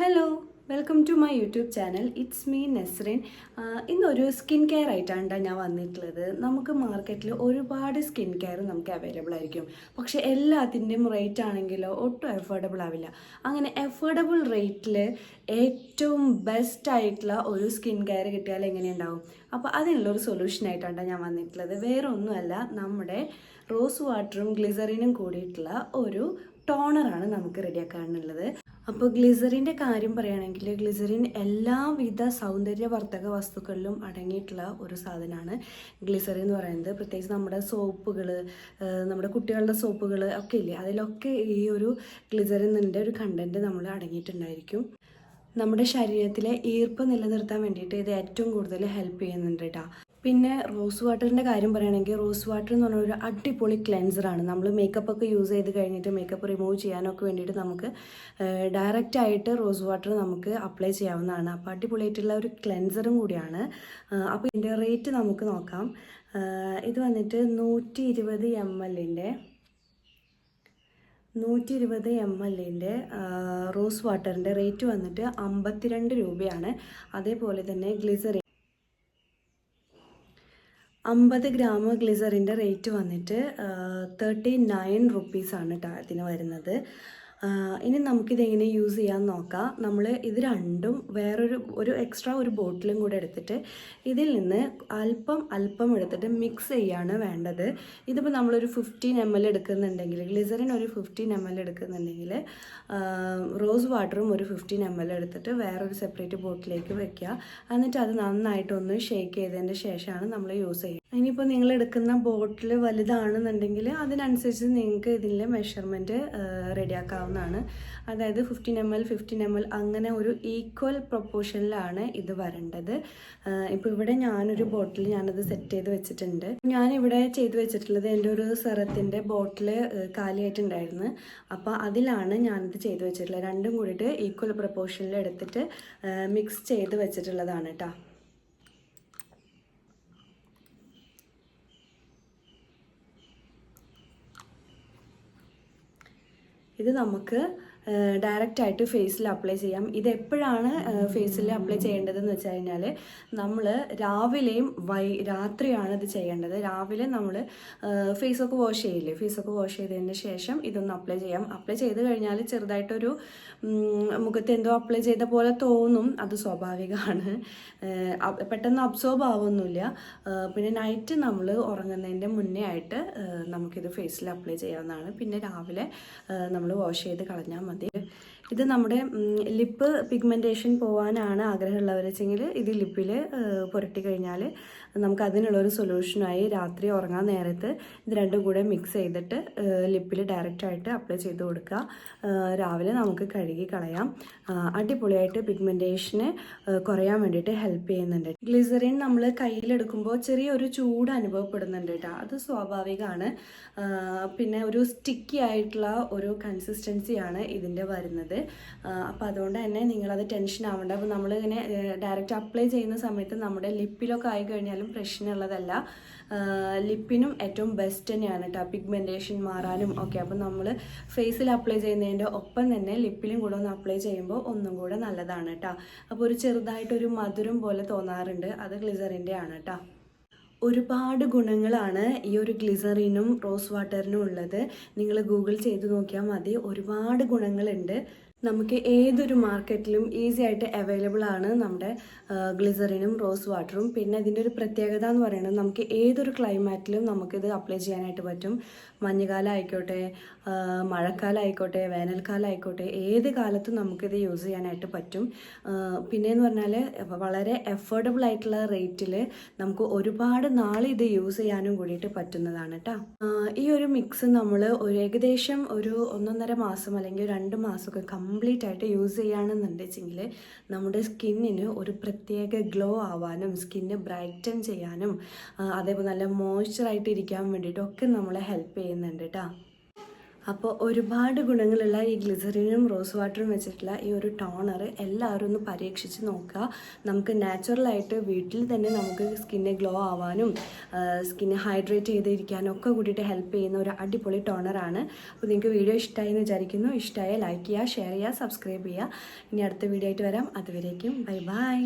Hello welcome to my YouTube channel it's me Nesrin ഇന്നൊരു skin care ആയിട്ടാണ് ട്ടോ ഞാൻ വന്നിട്ടുള്ളത്. നമുക്ക് മാർക്കറ്റിൽ ഒരുപാട് സ്കിൻ കെയർ നമുക്ക് അവൈലബിൾ ആയിരിക്കും. പക്ഷേ എല്ലാത്തിന്റെയും റേറ്റ് ആണെങ്കിലോ ഒട്ടും അഫോർഡബിൾ ആവില്ല. അങ്ങനെ അഫോർഡബിൾ റേറ്റിൽ ഏറ്റവും ബെസ്റ്റ് ആയിട്ടുള്ള ഒരു സ്കിൻ കെയർ കിട്ടിയാൽ എങ്ങനെയുണ്ടാവും? അപ്പോൾ അതിനുള്ള ഒരു സൊല്യൂഷൻ ആയിട്ടാണ് ഞാൻ വന്നിട്ടുള്ളത്. വേറെ ഒന്നുമല്ല നമ്മുടെ റോസ് വാട്ടറും ഗ്ലിസറിനും കൂടിയിട്ടുള്ള ഒരു ടോണറാണ് നമുക്ക് റെഡിയാക്കാനുള്ളത് അപ്പോൾ ഗ്ലിസറിന്റെ കാര്യം പറയുകയാണെങ്കിൽ ഗ്ലിസറിൻ എല്ലാവിധ സൗന്ദര്യവർദ്ധക വസ്തുക്കളിലും അടങ്ങിയിട്ടുള്ള ഒരു സാധനമാണ് ഗ്ലിസറിൻ എന്ന് പറയുന്നത് പ്രത്യേകിച്ച് നമ്മുടെ സോപ്പുകൾ നമ്മുടെ കുട്ടികളുടെ സോപ്പുകൾ ഒക്കെ ഇല്ലേ അതിലൊക്കെ ഈ ഒരു ഗ്ലിസറിന്റെ ഒരു കണ്ടന്റ് നമ്മൾ അടങ്ങിയിട്ടുണ്ടായിരിക്കും. നമ്മുടെ ശരീരത്തിലെ ഈർപ്പ് നിലനിർത്താൻ വേണ്ടിയിട്ട് ഇത് ഏറ്റവും കൂടുതൽ ഹെൽപ്പ് ചെയ്യുന്നുണ്ട് കേട്ടോ പിന്നെ റോസ് വാട്ടറിന്റെ കാര്യം പറയുകയാണെങ്കിൽ റോസ് വാട്ടർ എന്ന് പറഞ്ഞ ഒരു അടിപൊളി ക്ലെൻസറാണ് നമ്മൾ മേക്കപ്പ് ഒക്കെ യൂസ് ചെയ്ത് കഴിഞ്ഞിട്ട് മേക്കപ്പ് റിമൂവ് ചെയ്യാനൊക്കെ വേണ്ടിയിട്ട് നമുക്ക് ഡയറക്റ്റ് ആയിട്ട് റോസ് വാട്ടർ നമുക്ക് അപ്ലൈ ചെയ്യാവുന്നതാണ്. അപ്പോൾ അടിപൊളിയായിട്ടുള്ള ഒരു ക്ലെൻസറും കൂടിയാണ്. അപ്പോൾ ഇതിന്റെ റേറ്റ് നമുക്ക് നോക്കാം. ഇത് വന്നിട്ട് നൂറ്റി ഇരുപത് എം എല്ലിന്റെ നൂറ്റി ഇരുപത് എം എല്ലിന്റെ റോസ് വാട്ടറിന്റെ റേറ്റ് വന്നിട്ട് അമ്പത്തിരണ്ട് രൂപയാണ്. അതേപോലെ തന്നെ ഗ്ലിസറിൻ അമ്പത് ഗ്രാം ഗ്ലിസറിന്റെ റേറ്റ് വന്നിട്ട് തേർട്ടി നയൻ റുപ്പീസാണ് കേട്ടോ ഇതിന് വരുന്നത്. ഇനി നമുക്കിത് എങ്ങനെ യൂസ് ചെയ്യാൻ നോക്കാം. നമ്മൾ ഇത് രണ്ടും വേറൊരു ഒരു എക്സ്ട്രാ ഒരു ബോട്ടിലും കൂടെ എടുത്തിട്ട് ഇതിൽ നിന്ന് അല്പം അല്പം എടുത്തിട്ട് മിക്സ് ചെയ്യാണ് വേണ്ടത്. ഇതിപ്പോൾ നമ്മളൊരു ഫിഫ്റ്റീൻ എം എൽ എടുക്കുന്നുണ്ടെങ്കിൽ ഗ്ലിസറിൻ ഒരു ഫിഫ്റ്റീൻ എം എൽ എടുക്കുന്നുണ്ടെങ്കിൽ റോസ് വാട്ടറും ഒരു ഫിഫ്റ്റീൻ എം എൽ എടുത്തിട്ട് വേറൊരു സെപ്പറേറ്റ് ബോട്ടിലേക്ക് വെക്കുക. എന്നിട്ട് അത് നന്നായിട്ടൊന്ന് ഷേക്ക് ചെയ്തതിന്റെ ശേഷമാണ് നമ്മൾ യൂസ് ചെയ്യുക ഇനിയിപ്പോൾ നിങ്ങൾ എടുക്കുന്ന ബോട്ടിൽ വലുതാണെന്നുണ്ടെങ്കിൽ അതിനനുസരിച്ച് നിങ്ങൾക്ക് ഇതിന്റെ മെഷർമെന്റ് റെഡിയാക്കാവുന്നതാണ്. അതായത് fifteen M L fifteen M L അങ്ങനെ ഒരു ഈക്വൽ പ്രൊപ്പോർഷനിലാണ് ഇത് വരേണ്ടത്. ഇപ്പോൾ ഇവിടെ ഞാനൊരു ബോട്ടിൽ ഞാനത് സെറ്റ് ചെയ്ത് വെച്ചിട്ടുണ്ട്. ഞാനിവിടെ ചെയ്ത് വെച്ചിട്ടുള്ളത് എന്റെ ഒരു സെറത്തിന്റെ ബോട്ടിൽ കാലിയായിട്ടുണ്ടായിരുന്നു. അപ്പോൾ അതിലാണ് ഞാനിത് ചെയ്ത് വെച്ചിട്ടുള്ളത്. രണ്ടും കൂടിയിട്ട് ഈക്വൽ പ്രൊപ്പോർഷനിൽ എടുത്തിട്ട് മിക്സ് ചെയ്ത് വെച്ചിട്ടുള്ളതാണ് കേട്ടോ. ഇത് നമുക്ക് ഡയറക്റ്റ് ആയിട്ട് ഫേസിൽ അപ്ലൈ ചെയ്യാം. ഇത് എപ്പോഴാണ് ഫേസിൽ അപ്ലൈ ചെയ്യേണ്ടതെന്ന് വെച്ച് കഴിഞ്ഞാൽ നമ്മൾ രാവിലെയും വൈ രാത്രിയാണ് ഇത് ചെയ്യേണ്ടത്. രാവിലെ നമ്മൾ ഫേസൊക്കെ വാഷ് ചെയ്യില്ലേ? ഫേസൊക്കെ വാഷ് ചെയ്തതിന് ശേഷം ഇതൊന്ന് അപ്ലൈ ചെയ്യാം. അപ്ലൈ ചെയ്ത് കഴിഞ്ഞാൽ ചെറുതായിട്ടൊരു മുഖത്ത് എന്തോ അപ്ലൈ ചെയ്ത പോലെ തോന്നും. അത് സ്വാഭാവികമാണ്. പെട്ടെന്ന് അബ്സോർബ് ആവുന്നില്ല. പിന്നെ നൈറ്റ് നമ്മൾ ഉറങ്ങുന്നതിന്റെ മുന്നേ ആയിട്ട് നമുക്കിത് ഫേസിൽ അപ്ലൈ ചെയ്യാവുന്നതാണ്. പിന്നെ രാവിലെ നമ്മൾ വാഷ് ചെയ്ത് കളഞ്ഞാൽ മതി. 对。ഇത് നമ്മുടെ ലിപ്പ് പിഗ്മെന്റേഷൻ പോകാനാണ് ആഗ്രഹമുള്ളവർ വെച്ചെങ്കിൽ ഇത് ലിപ്പിൽ പുരട്ടി കഴിഞ്ഞാൽ നമുക്ക് അതിനുള്ളൊരു സൊല്യൂഷനായി രാത്രി ഉറങ്ങാൻ നേരത്ത് ഇത് രണ്ടും കൂടെ മിക്സ് ചെയ്തിട്ട് ലിപ്പിൽ ഡയറക്റ്റായിട്ട് അപ്ലൈ ചെയ്ത് കൊടുക്കുക രാവിലെ നമുക്ക് കഴുകി കളയാം. അടിപൊളിയായിട്ട് പിഗ്മെന്റേഷന് കുറയാൻ വേണ്ടിയിട്ട് ഹെൽപ്പ് ചെയ്യുന്നുണ്ട്. ഗ്ലിസറിൻ നമ്മൾ കയ്യിലെടുക്കുമ്പോൾ ചെറിയൊരു ചൂട് അനുഭവപ്പെടുന്നുണ്ട് കേട്ടോ അത് സ്വാഭാവികമാണ് പിന്നെ ഒരു സ്റ്റിക്കി ആയിട്ടുള്ള ഒരു കൺസിസ്റ്റൻസിയാണ് ഇതിന്റെ വരുന്നത്. അപ്പോൾ അതുകൊണ്ട് തന്നെ നിങ്ങളത് ടെൻഷൻ ആവേണ്ട. അപ്പോൾ നമ്മളിങ്ങനെ ഡയറക്റ്റ് അപ്ലൈ ചെയ്യുന്ന സമയത്ത് നമ്മുടെ ലിപ്പിലൊക്കെ ആയി കഴിഞ്ഞാലും പ്രശ്നമുള്ളതല്ല. ലിപ്പിനും ഏറ്റവും ബെസ്റ്റ് തന്നെയാണ് കേട്ടോ പിഗ്മെന്റേഷൻ മാറാനും ഒക്കെ. അപ്പോൾ നമ്മൾ ഫേസിൽ അപ്ലൈ ചെയ്യുന്നതിന്റെ ഒപ്പം തന്നെ ലിപ്പിലും കൂടെ ഒന്ന് അപ്ലൈ ചെയ്യുമ്പോൾ ഒന്നും കൂടെ നല്ലതാണ് കേട്ടോ അപ്പോൾ ഒരു ചെറുതായിട്ടൊരു മധുരം പോലെ തോന്നാറുണ്ട്. അത് ഗ്ലിസറിന്റെ ആണ് കേട്ടോ ഒരുപാട് ഗുണങ്ങളാണ് ഈ ഒരു ഗ്ലിസറിനും റോസ് വാട്ടറിനും ഉള്ളത്. നിങ്ങൾ ഗൂഗിൾ ചെയ്ത് നോക്കിയാൽ മതി. ഒരുപാട് ഗുണങ്ങളുണ്ട്. നമുക്ക് ഏതൊരു മാർക്കറ്റിലും ഈസി ആയിട്ട് അവൈലബിൾ ആണ് നമ്മുടെ ഗ്ലിസറിനും റോസ് വാട്ടറും. പിന്നെ ഇതിന്റെ ഒരു പ്രത്യേകത എന്ന് പറയുന്നത് നമുക്ക് ഏതൊരു ക്ലൈമാറ്റിലും നമുക്കിത് അപ്ലൈ ചെയ്യാനായിട്ട് പറ്റും. മഞ്ഞുകാലം ആയിക്കോട്ടെ മഴക്കാലം ആയിക്കോട്ടെ വേനൽക്കാലം ആയിക്കോട്ടെ ഏത് കാലത്തും നമുക്കിത് യൂസ് ചെയ്യാനായിട്ട് പറ്റും. പിന്നെ എന്ന് പറഞ്ഞാൽ വളരെ എഫോർഡബിൾ ആയിട്ടുള്ള റേറ്റിൽ നമുക്ക് ഒരുപാട് നാൾ ഇത് യൂസ് ചെയ്യാനും കൂടിയിട്ട് പറ്റുന്നതാണ് കേട്ടോ ഈ ഒരു മിക്സ് നമ്മൾ ഒരു ഏകദേശം ഒരു ഒന്നൊന്നര മാസം അല്ലെങ്കിൽ രണ്ട് മാസമൊക്കെ കംപ്ലീറ്റ് ആയിട്ട് യൂസ് ചെയ്യുകയാണെന്നുണ്ടെങ്കിൽ നമ്മുടെ സ്കിന്നിന് ഒരു പ്രത്യേക ഗ്ലോ ആവാനും സ്കിന്ന് ബ്രൈറ്റൻ ചെയ്യാനും അതേപോലെ നല്ല മോയ്സ്ചറായിട്ട് ഇരിക്കാൻ വേണ്ടിയിട്ടൊക്കെ നമ്മളെ ഹെൽപ്പ് ചെയ്യുന്നുണ്ട് കേട്ടോ അപ്പോൾ ഒരുപാട് ഗുണങ്ങളുള്ള ഈ ഗ്ലിസറിനും റോസ് വാട്ടറും വെച്ചിട്ടുള്ള ഈ ഒരു ടോണർ എല്ലാവരും ഒന്ന് പരീക്ഷിച്ച് നോക്കുക. നമുക്ക് നാച്ചുറലായിട്ട് വീട്ടിൽ തന്നെ നമുക്ക് സ്കിന്നെ ഗ്ലോ ആവാനും സ്കിന്നെ ഹൈഡ്രേറ്റ് ചെയ്തിരിക്കാനും ഒക്കെ കൂടിയിട്ട് ഹെൽപ്പ് ചെയ്യുന്ന ഒരു അടിപൊളി ടോണറാണ് അപ്പോൾ നിങ്ങൾക്ക് വീഡിയോ ഇഷ്ടമായി എന്ന് വിചാരിക്കുന്നു. ഇഷ്ടമായ ലൈക്ക് ചെയ്യുക ഷെയർ ചെയ്യുക സബ്സ്ക്രൈബ് ചെയ്യുക. ഇനി അടുത്ത വീഡിയോ ആയിട്ട് വരാം. അതുവരേക്കും ബൈ ബൈ